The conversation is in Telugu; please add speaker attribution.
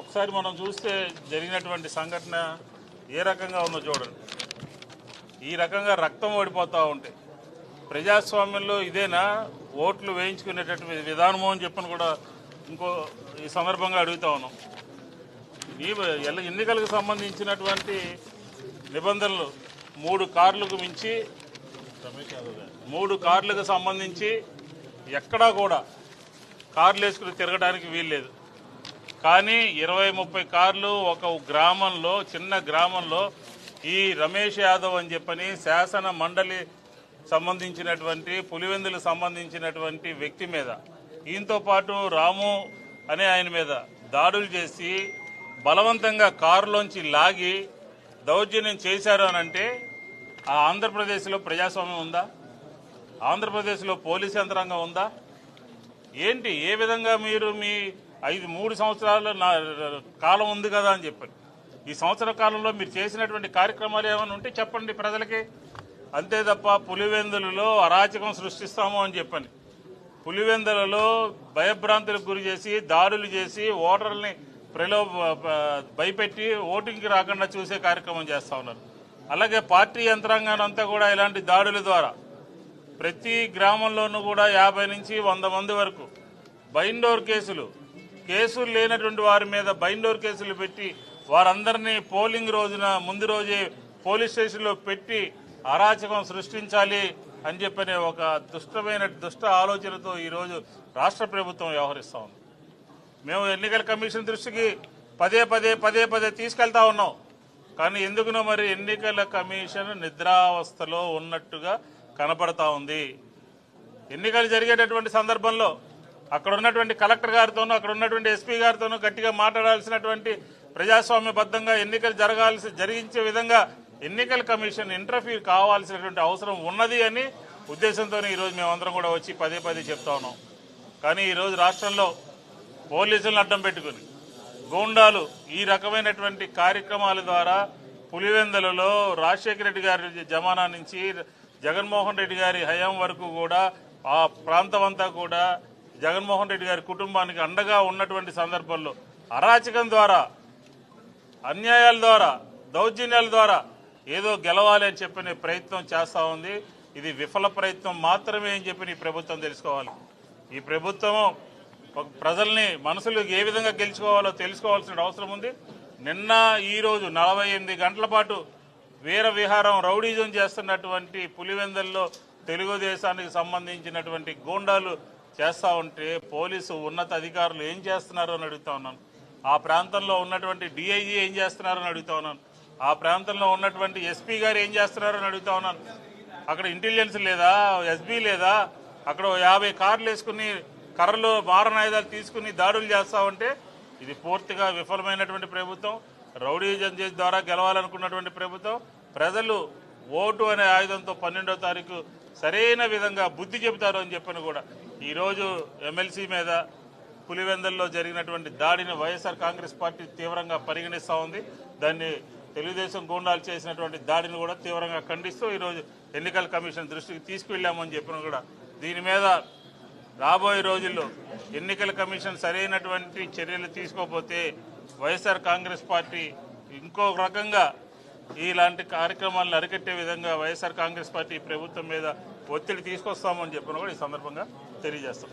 Speaker 1: ఒకసారి మనం చూస్తే జరిగినటువంటి సంఘటన ఏ రకంగా ఉందో చూడండి. ఈ రకంగా రక్తం ఓడిపోతూ ఉంటాయి ప్రజాస్వామ్యంలో ఇదేనా? ఓట్లు వేయించుకునేటటువంటి విధానము అని చెప్పని కూడా ఇంకో ఈ సందర్భంగా అడుగుతా ఉన్నాం. ఈ ఎన్నికలకు సంబంధించినటువంటి నిబంధనలు మూడు కార్లకు మించి మూడు కార్లకు సంబంధించి ఎక్కడా కూడా కార్లు వేసుకుని తిరగడానికి వీల్లేదు కానీ ఇరవై ముప్పై కార్లు ఒక గ్రామంలో చిన్న గ్రామంలో ఈ రమేష్ యాదవ్ అని చెప్పని శాసన మండలి సంబంధించినటువంటి పులివెందులకు సంబంధించినటువంటి వ్యక్తి మీద ఈయనతో పాటు రాము అనే ఆయన మీద దాడులు చేసి బలవంతంగా కారులోంచి లాగి దౌర్జన్యం చేశారు అని అంటే ఆ ఆంధ్రప్రదేశ్లో ప్రజాస్వామ్యం ఉందా? ఆంధ్రప్రదేశ్లో పోలీస్ యంత్రాంగం ఉందా? ఏంటి? ఏ విధంగా మీరు మీ ఐదు మూడు సంవత్సరాల నా కాలం ఉంది కదా అని చెప్పారు. ఈ సంవత్సర కాలంలో మీరు చేసినటువంటి కార్యక్రమాలు ఏమైనా ఉంటే చెప్పండి ప్రజలకి. అంతే తప్ప పులివెందులలో అరాచకం సృష్టిస్తాము అని చెప్పని పులివెందులలో భయభ్రాంతులకు గురి చేసి దాడులు చేసి ఓటర్లని ప్రలో భయపెట్టి ఓటింగ్కి రాకుండా చూసే కార్యక్రమం చేస్తా ఉన్నారు. అలాగే పార్టీ యంత్రాంగాన్ని అంతా కూడా ఇలాంటి దాడుల ద్వారా ప్రతి గ్రామంలోనూ కూడా యాభై నుంచి వంద మంది వరకు బైండోర్ కేసులు కేసులు లేనటువంటి వారి మీద బైండోర్ కేసులు పెట్టి వారందరినీ పోలింగ్ రోజున ముందు రోజే పోలీస్ స్టేషన్లో పెట్టి అరాచకం సృష్టించాలి అని చెప్పనే ఒక దుష్టమైన దుష్ట ఆలోచనతో ఈరోజు రాష్ట్ర ప్రభుత్వం వ్యవహరిస్తూ ఉంది. మేము ఎన్నికల కమిషన్ దృష్టికి పదే పదే పదే పదే తీసుకెళ్తా ఉన్నాం. కానీ ఎందుకునో మరి ఎన్నికల కమిషన్ నిద్రావస్థలో ఉన్నట్టుగా కనపడతా ఉంది. ఎన్నికలు జరిగేటటువంటి సందర్భంలో అక్కడ ఉన్నటువంటి కలెక్టర్ గారితోనూ అక్కడ ఉన్నటువంటి ఎస్పీ గారితోనూ గట్టిగా మాట్లాడాల్సినటువంటి ప్రజాస్వామ్యబద్ధంగా ఎన్నికలు జరగాల్సి జరిగించే విధంగా ఎన్నికల కమిషన్ ఇంటర్ఫీర్ కావాల్సినటువంటి అవసరం ఉన్నది అని ఉద్దేశంతో ఈరోజు మేమందరం కూడా వచ్చి పదే పదే చెప్తా ఉన్నాం. కానీ ఈరోజు రాష్ట్రంలో పోలీసులను అడ్డం పెట్టుకుని గూండాలు ఈ రకమైనటువంటి కార్యక్రమాల ద్వారా పులివెందులలో రాజశేఖర రెడ్డి గారి జమానా నుంచి జగన్మోహన్ రెడ్డి గారి హయాం వరకు కూడా ఆ ప్రాంతం అంతా కూడా జగన్మోహన్ రెడ్డి గారి కుటుంబానికి అండగా ఉన్నటువంటి సందర్భంలో అరాచకం ద్వారా అన్యాయాల ద్వారా దౌర్జన్యాల ద్వారా ఏదో గెలవాలి అని చెప్పిన ప్రయత్నం చేస్తూ ఉంది. ఇది విఫల ప్రయత్నం మాత్రమే అని చెప్పి ఈ ప్రభుత్వం తెలుసుకోవాలి. ఈ ప్రభుత్వం ప్రజల్ని మనసులు ఏ విధంగా గెలుచుకోవాలో తెలుసుకోవాల్సిన అవసరం ఉంది. నిన్న ఈ రోజు నలభై ఎనిమిది గంటల పాటు వీర విహారం రౌడీజం చేస్తున్నటువంటి పులివెందల్లో తెలుగుదేశానికి సంబంధించినటువంటి గూండాలు చేస్తూ ఉంటే పోలీసు ఉన్నత అధికారులు ఏం చేస్తున్నారో అని అడుగుతా ఉన్నాను. ఆ ప్రాంతంలో ఉన్నటువంటి డిఐజీ ఏం చేస్తున్నారో అని అడుగుతా ఉన్నాను. ఆ ప్రాంతంలో ఉన్నటువంటి ఎస్పీ గారు ఏం చేస్తున్నారో అని అడుగుతా ఉన్నాను. అక్కడ ఇంటెలిజెన్స్ లేదా ఎస్బీ లేదా అక్కడ యాభై కార్లు వేసుకుని కర్రలు మారణాయుధాలు తీసుకుని దాడులు చేస్తా ఉంటే ఇది పూర్తిగా విఫలమైనటువంటి ప్రభుత్వం. రౌడీజం చేసి ద్వారా గెలవాలనుకున్నటువంటి ప్రభుత్వం. ప్రజలు ఓటు అనే ఆయుధంతో పన్నెండో తారీఖు సరైన విధంగా బుద్ధి చెబుతారు అని చెప్పని కూడా. ఈరోజు ఎమ్మెల్సీ మీద పులివెందల్లో జరిగినటువంటి దాడిని వైఎస్ఆర్ కాంగ్రెస్ పార్టీ తీవ్రంగా పరిగణిస్తూ ఉంది. దాన్ని తెలుగుదేశం గూండాలు చేసినటువంటి దాడిని కూడా తీవ్రంగా ఖండిస్తూ ఈరోజు ఎన్నికల కమిషన్ దృష్టికి తీసుకువెళ్ళామని చెప్పిన కూడా దీని మీద రాబోయే రోజుల్లో ఎన్నికల కమిషన్ సరైనటువంటి చర్యలు తీసుకోకపోతే వైఎస్ఆర్ కాంగ్రెస్ పార్టీ ఇంకో రకంగా ఇలాంటి కార్యక్రమాలను అరికట్టే విధంగా వైఎస్ఆర్ కాంగ్రెస్ పార్టీ ప్రభుత్వం మీద ఒత్తిడి తీసుకొస్తామని చెప్పిన కూడా ఈ సందర్భంగా తెలియజేస్తాం.